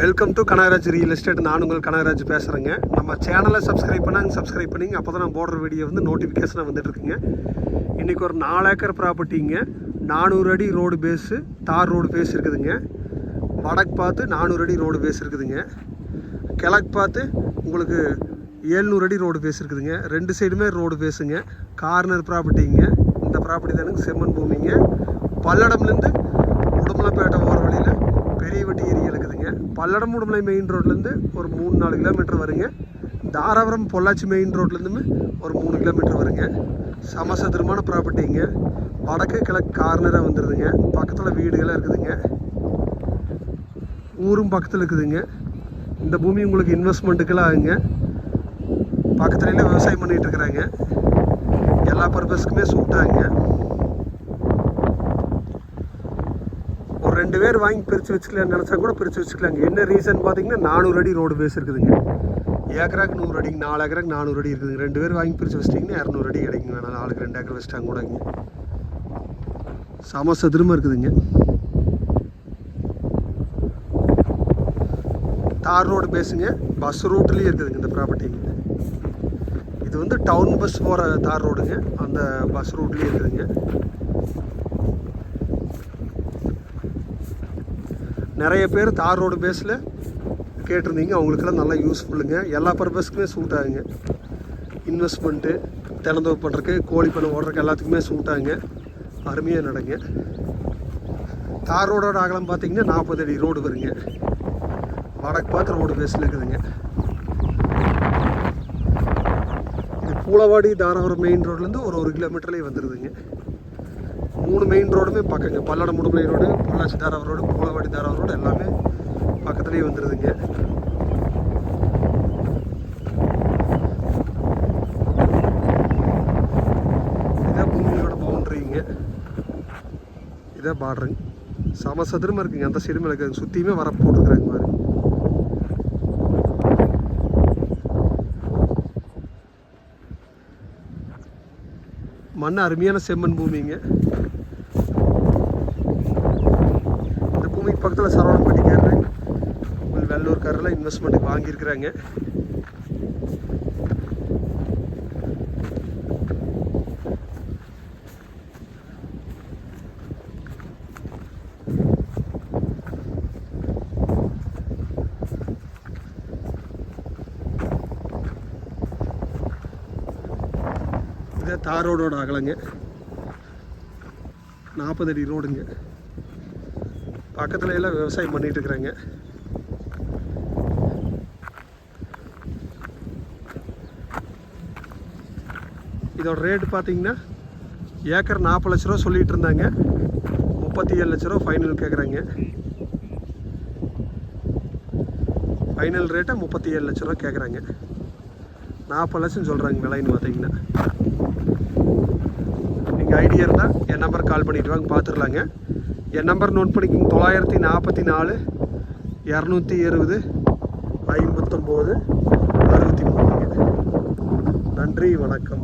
Welcome to Kanagaraj real estate நான் உங்கள் கனகராஜ் பேசுகிறேங்க நம்ம சேனலை சப்ஸ்கிரைப் பண்ணாங்க சப்ஸ்கிரைப் பண்ணிங்க. அப்போ தான் நான் போடுற வீடியோ வந்து நோட்டிஃபிகேஷனாக வந்துட்டுருக்குங்க இன்றைக்கி ஒரு நாலு ஏக்கர் ப்ராப்பர்ட்டிங்க நானூறு அடி ரோடு பேஸு தார் ரோடு பேஸ் இருக்குதுங்க. வடக்கு பார்த்து நானூறு அடி ரோடு பேஸ் இருக்குதுங்க. கிழக்கு பார்த்து உங்களுக்கு ஏழ்நூறு அடி ரோடு பேஸ் இருக்குதுங்க. ரெண்டு சைடுமே ரோடு பேஸுங்க கார்னர் ப்ராப்பர்ட்டிங்க இந்த ப்ராப்பர்ட்டி தானுங்க செம்மன் பூமிங்க. பல்லடம்லேருந்து உடுமலைப்பேட்டை ஓர வழியில் பெரிய வெட்டி ஏரியா இருக்குதுங்க பல்லடம் உடுமலை மெயின் ரோட்லேருந்து ஒரு மூணு நாலு கிலோமீட்டர் வருங்க. தாராபுரம் பொள்ளாச்சி மெயின் ரோட்லேருந்துமே ஒரு மூணு கிலோமீட்டர் வருங்க. சமசதுரமான ப்ராப்பர்ட்டிங்க வடக்கு கிழக்கு கார்னராக வந்துடுதுங்க பக்கத்தில் வீடுகளாக இருக்குதுங்க. ஊரும் பக்கத்தில் இருக்குதுங்க. இந்த பூமி உங்களுக்கு இன்வெஸ்ட்மெண்ட்டுக்கெல்லாம் ஆகுங்க. பக்கத்துலேயே விவசாயம் பண்ணிகிட்டு இருக்கிறாங்க. எல்லா பர்பஸ்க்குமே சூட்டாகுங்க ஆகுங்க ஒரு ரெண்டு பேர் வாங்கி பிரித்து வச்சுக்கலாம்னு நினச்சா கூட பிரித்து வச்சுக்கலாங்க. என்ன ரீசன் பார்த்தீங்கன்னா நானூறு அடி ரோடு பேஸ் இருக்குதுங்க. ஏக்கராக்கு நூறு அடிங்க நாலு ஏக்கராக்கு நானூறு அடி இருக்குதுங்க. ரெண்டு பேர் வாங்கி பிரித்து வச்சிட்டிங்கன்னா இரநூறு அடி கிடைக்குங்க. வேணாம் ஆளுக்கு ரெண்டு ஏக்கர் வச்சிட்டாங்க கூடங்க. சமசதுரமாக இருக்குதுங்க. தார் ரோடு பேஸுங்க பஸ் ரூட்லேயே இருக்குதுங்க இந்த ப்ராப்பர்ட்டிங்க இது வந்து டவுன் பஸ் போகிற தார் ரோடுங்க அந்த பஸ் ரூட்லேயே இருக்குதுங்க. நிறைய பேர் தார் ரோடு பேஸில் கேட்டிருந்தீங்க. அவங்களுக்கெல்லாம் நல்லா யூஸ்ஃபுல்லுங்க எல்லா பர்பஸ்க்குமே சூட் ஆகுங்க. இன்வெஸ்ட்மெண்ட்டு திறந்தோப்பு பண்ணுறக்கு கோழி பண்ணை ஓடுறதுக்கு எல்லாத்துக்குமே சூட் ஆகுங்க. அருமையாக நடங்க. தார் ரோடோட அகலம் பார்த்தீங்கன்னா நாற்பது அடி ரோடு வருங்க. வடக்கு பார்த்து ரோடு பேஸில் இருக்குதுங்க. இது பூளவாடி தாராபுரம் மெயின் ரோட்லேருந்து ஒரு ஒரு கிலோமீட்டர்லேயே வந்துடுதுங்க மூணு மெயின் ரோடுமே பக்கங்க Palladam Mudumalai road Pollachi Dharapuram road Poolavadi Dharapuram road எல்லாமே பக்கத்துலேயே வந்துடுதுங்க இதான் பூமியோட பவுண்ட்ரிங்க இதான் பார்டருங்க சம சதுரமாக இருக்குங்க. அந்த சைடுமே இருக்காங்க சுற்றியுமே வர போட்டுருக்குறாங்க மாதிரி மண் அருமையான செம்மண் பூமிங்க. இந்த பூமிக்கு பக்கத்தில் சரவணப்பட்டிக்காரரு வெள்ளூர்காரெல்லாம் இன்வெஸ்ட்மெண்ட்டுக்கு வாங்கியிருக்கிறாங்க. இதே தார் ரோடோட அகலங்க. நாற்பது அடி ரோடுங்க. பக்கத்துல எல்லாம் விவசாயம் பண்ணிட்டு இருக்கிறாங்க. இதோட ரேட்டு பார்த்தீங்கன்னா ஏக்கர் நாற்பது லட்ச ரூபா சொல்லிட்டு இருந்தாங்க. முப்பத்தி ஏழு லட்ச ரூபா ஃபைனல் கேட்குறாங்க ஃபைனல் ரேட்டை முப்பத்தி ஏழு லட்ச ரூபா கேட்குறாங்க நாற்பது லட்சம் சொல்கிறாங்க விலைன்னு பார்த்தீங்கன்னா உங்களுக்கு ஐடியா இருந்தால் என் நம்பர் கால் பண்ணிட்டு வாங்க பார்த்துடலாங்க என் நம்பர் நோட் பண்ணிக்கிங்க தொள்ளாயிரத்தி நாற்பத்தி நாலு இரநூத்தி இருபது ஐம்பத்தொம்போது அறுபத்தி மூணுங்க நன்றி வணக்கம்.